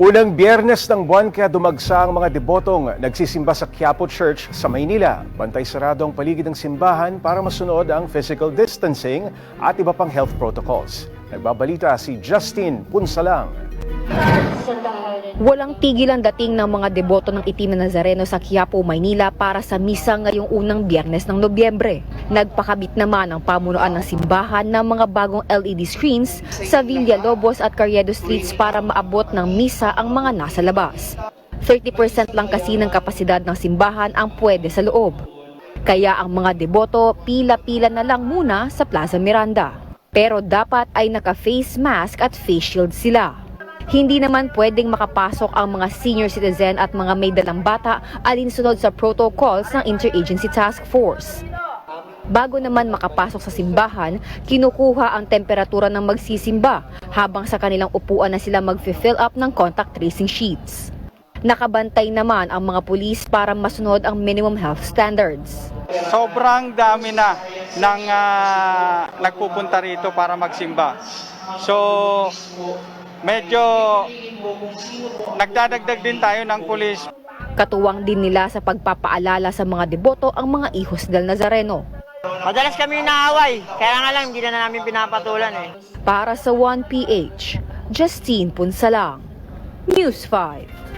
Unang biyernes ng buwan kaya dumagsa ang mga debotong nagsisimba sa Quiapo Church sa Maynila. Bantay sarado ang paligid ng simbahan para masunod ang physical distancing at iba pang health protocols. Nagbabalita si Justin Punsalang. Walang tigil ang dating ng mga deboto ng itim na Nazareno sa Quiapo, Maynila para sa misa ngayong unang biyernes ng Nobyembre. Nagpakabit naman ang pamunuan ng simbahan ng mga bagong LED screens sa Villalobos at Carriedo Streets para maabot ng misa ang mga nasa labas. 30% lang kasi ng kapasidad ng simbahan ang pwede sa loob. Kaya ang mga deboto pila-pila na lang muna sa Plaza Miranda. Pero dapat ay naka-face mask at face shield sila. Hindi naman pwedeng makapasok ang mga senior citizen at mga may dalang bata alinsunod sa protocols ng Interagency Task Force. Bago naman makapasok sa simbahan, kinukuha ang temperatura ng magsisimba habang sa kanilang upuan na sila mag-fill up ng contact tracing sheets. Nakabantay naman ang mga pulis para masunod ang minimum health standards. Sobrang dami na ng ah, nagpupunta rito para magsimba. So, medyo nagdadagdag din tayo ng pulis Katuwang din nila sa pagpapaalala sa mga deboto ang mga ihos del Nazareno. Madalas kami naaway, kaya nga lang hindi na namin pinapatulan eh. Para sa 1PH, Justine Punsalang, News 5.